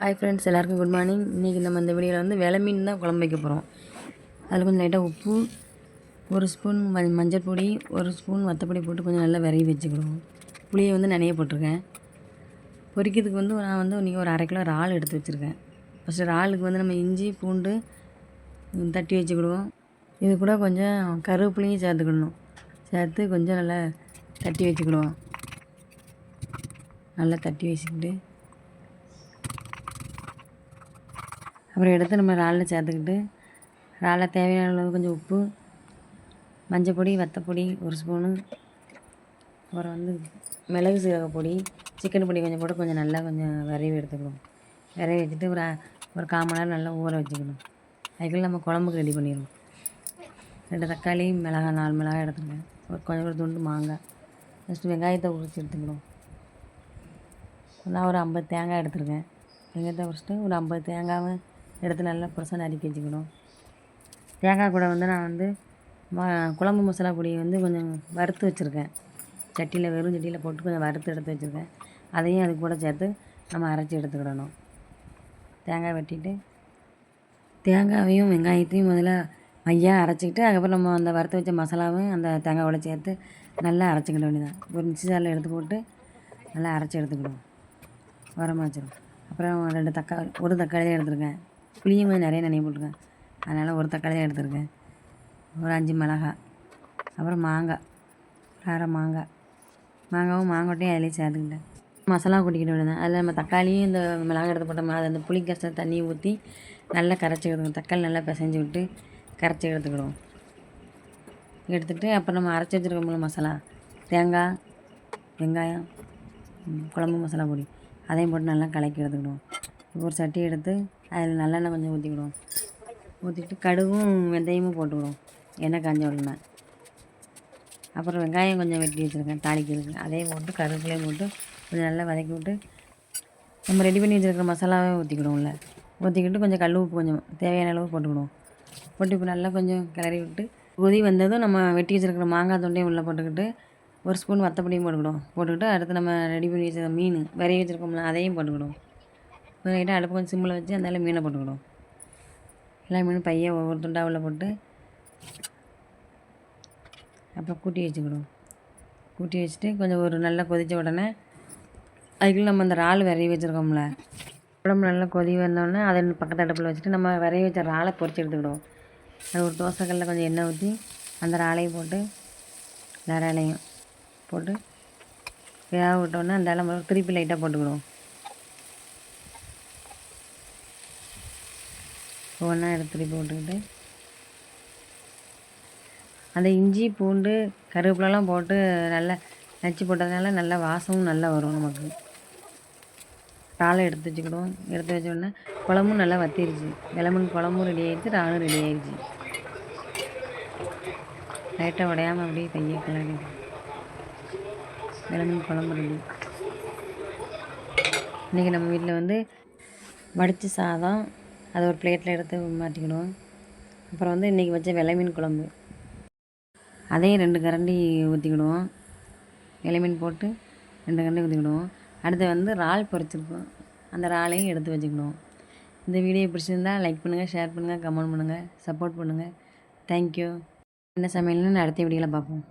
Hi friends எல்லாருக்கும் good morning இன்றைக்கி நம்ம இந்த வீடியோவில் வந்து விலை மீன் தான் குழம்பு வைக்க போகிறோம் அதில் கொஞ்சம் லைட்டாக உப்பு ஒரு ஸ்பூன் ம மஞ்சள் பொடி ஒரு ஸ்பூன் வத்தப்பொடி போட்டு கொஞ்சம் நல்லா விரைவி வச்சுக்கிடுவோம். புளியை வந்து நனைய போட்டிருக்கேன். பொரிக்கிறதுக்கு வந்து நான் வந்து இன்றைக்கி ஒரு அரை கிலோ இறால் எடுத்து வச்சுருக்கேன். ஃபஸ்ட்டு இறாலுக்கு வந்து நம்ம இஞ்சி பூண்டு தட்டி வச்சுக்கிடுவோம். இது கூட கொஞ்சம் கருவேப்பிலையும் சேர்த்துக்கிடணும். சேர்த்து கொஞ்சம் நல்லா தட்டி வச்சுக்கிடுவோம். நல்லா தட்டி வச்சுக்கிட்டு அப்புறம் எடுத்து நம்ம இறாலில் சேர்த்துக்கிட்டு இறாலில் தேவையான அளவு கொஞ்சம் உப்பு மஞ்சப்பொடி வத்தப்பொடி ஒரு ஸ்பூனு அப்புறம் வந்து மிளகு சீரக பொடி சிக்கன் பொடி கொஞ்சம் போட்டு கொஞ்சம் நல்லா கொஞ்சம் விரைவி எடுத்துக்கணும். விரைவி வச்சுட்டு ஒரு ஒரு கால் மணி நேரம் நல்லா ஊற வச்சுக்கணும். அதுக்குள்ள நம்ம குழம்புக்கு ரெடி பண்ணிடணும். ரெண்டு தக்காளி மிளகாய் நாலு மிளகாய் எடுத்துக்கணும். ஒரு கொஞ்சம் ஒரு துண்டு மாங்காய். ஃபஸ்ட்டு வெங்காயத்தை உரிச்சு எடுத்துக்கணும். நான் ஒரு ஐம்பது தேங்காய் எடுத்துருக்கேன். வெங்காயத்தை உரிச்சிட்டு ஒரு ஐம்பது தேங்காவை எடுத்து நல்லா புரசா நறுக்கி வச்சுக்கணும். தேங்காய் கூட வந்து நான் வந்து குழம்பு மசாலா பொடியை வந்து கொஞ்சம் வறுத்து வச்சுருக்கேன். சட்டியில் வெறும் சட்டியில் போட்டு கொஞ்சம் வறுத்து எடுத்து வச்சுருக்கேன். அதையும் அது கூட சேர்த்து நம்ம அரைச்சி எடுத்துக்கிடணும். தேங்காய் வெட்டிட்டு தேங்காயையும் வெங்காயத்தையும் முதல்ல மையாக அரைச்சிக்கிட்டு அதுக்கப்புறம் நம்ம அந்த வறுத்து வச்ச மசாலாவும் அந்த தேங்காயோட சேர்த்து நல்லா அரைச்சிக்கிட வேண்டியதான் ஒரு மிக்சி ஜாரில் எடுத்து போட்டு நல்லா அரைச்சி எடுத்துக்கிடுவோம். உரமாக வச்சிடும் அப்புறம் ரெண்டு தக்காளி ஒரு தக்காளி தான் புளியும் கொஞ்சம் நிறைய நினைவு போட்டுருக்கேன். அதனால் ஒரு தக்காளி தான் எடுத்திருக்கேன். ஒரு அஞ்சு மிளகாய் அப்புறம் மாங்காய் ஒரு அரை மாங்காய். மாங்காவும் மாங்கொட்டையும் அதிலே சேர்த்துக்கிட்டேன். மசாலா கொட்டிக்கிட்டு விடுதேன் அதில் நம்ம தக்காளியும் இந்த மிளகாய் எடுத்து போட்டோம்னா அதை அந்த புளி கரைச்ச தண்ணி ஊற்றி நல்லா கரைச்சி எடுத்துக்கணும் தக்காளி நல்லா பிசைஞ்சு விட்டு கரைச்சி எடுத்துக்கிடுவோம். எடுத்துகிட்டு அப்புறம் நம்ம அரைச்சி வச்சுருக்கோம்ல மசாலா தேங்காய் வெங்காயம் குழம்பு மசாலா பொடி அதையும் போட்டு நல்லா கலக்கி எடுத்துக்கிடுவோம். ஒரு சட்டி எடுத்து அதில் நல்லெண்ணெய் கொஞ்சம் ஊற்றிக்கிடுவோம். ஊற்றிக்கிட்டு கடுகும் வெந்தயமும் போட்டுக்கிடுவோம். எண்ணெய் காஞ்ச உடனே. அப்புறம் வெங்காயம் கொஞ்சம் வெட்டி வச்சுருக்கேன் தாளிக்கிறதுக்கு. அதையும் போட்டு கருவேப்பிலையும் போட்டு கொஞ்சம் நல்லா வதக்கி விட்டு நம்ம ரெடி பண்ணி வச்சுருக்கிற மசாலாவே ஊற்றிக்கிடுவோம்ல. ஊற்றிக்கிட்டு கொஞ்சம் கல் உப்பு கொஞ்சம் தேவையான அளவு போட்டுக்கிடுவோம். போட்டு இப்போ நல்லா கொஞ்சம் கிளறி விட்டு கொதி வந்ததும் நம்ம வெட்டி வச்சுருக்கிற மாங்காய் தொண்டையும் உள்ளே போட்டுக்கிட்டு ஒரு ஸ்பூன் வத்தப்படியும் போட்டுக்கிடுவோம். போட்டுக்கிட்டு அடுத்து நம்ம ரெடி பண்ணி வச்சிருக்க மீன் விரைவி வச்சுருக்கோம்ல அதையும் போட்டுக்கிடுவோம். லைட்டாக அடுப்பு கொஞ்சம் சிம்மில் வச்சு அந்த மீனை போட்டுக்கிடும் எல்லா மீனும் பையன் ஒவ்வொரு துண்டாவில் போட்டு அப்புறம் கூட்டி வச்சுக்கிடுவோம். கூட்டி வச்சுட்டு கொஞ்சம் ஒரு நல்லா கொதித்த உடனே அதுக்குள்ளே நம்ம அந்த இறால் விரைவி வச்சுருக்கோம்ல உடம்பு நல்லா கொதி வந்தோடனே அதை பக்கத்து அடுப்பில் வச்சுட்டு நம்ம விரைய வச்ச இறாலை பொறிச்சு எடுத்துக்கிடுவோம். அது ஒரு தோசைக்கல்லில் கொஞ்சம் எண்ணெய் ஊற்றி அந்த இறாலையும் போட்டு இந்த போட்டு வேக விட்டோன்னே அந்த இலை திருப்பி லைட்டாக போட்டுக்கிடுவோம். ஒவ்வொன்றா எடுத்து போட்டுக்கிட்டு அந்த இஞ்சி பூண்டு கருவேப்பிலலாம் போட்டு நல்லா நச்சு போட்டதுனால நல்லா வாசமும் நல்லா வரும் நமக்கு. இறாலை எடுத்து வச்சுக்கிடுவோம். எடுத்து வச்ச உடனே குழம்பும் நல்லா வத்திருச்சு. வெளமன் குழம்பும் ரெடி ஆகிடுச்சு இறாலும் ரெடி ஆகிடுச்சு லைட்டாக உடையாமல் அப்படியே கையை கிளறி வெளமன் குழம்பு ரெடி இன்றைக்கி நம்ம வீட்டில் வந்து வடித்த சாதம் அதை ஒரு பிளேட்டில் எடுத்து மாற்றிக்கிடுவோம் அப்புறம் வந்து இன்றைக்கி வச்ச வெள்ளை மீன் குழம்பு. அதையும் ரெண்டு கரண்டி ஊற்றிக்கிடுவோம் வெள்ளை மீன் போட்டு ரெண்டு கரண்டி ஊற்றிக்கிடுவோம் அடுத்து வந்து இறால் பொரிச்சிருக்கோம். அந்த இறாலையும் எடுத்து வச்சுக்கிடுவோம். இந்த வீடியோ பிடிச்சிருந்தா லைக் பண்ணுங்கள் ஷேர் பண்ணுங்கள் கமெண்ட் பண்ணுங்கள் சப்போர்ட் பண்ணுங்கள் தேங்க்யூ என்ன சமையல்னு அடுத்த வீடியோவில் பார்ப்போம்.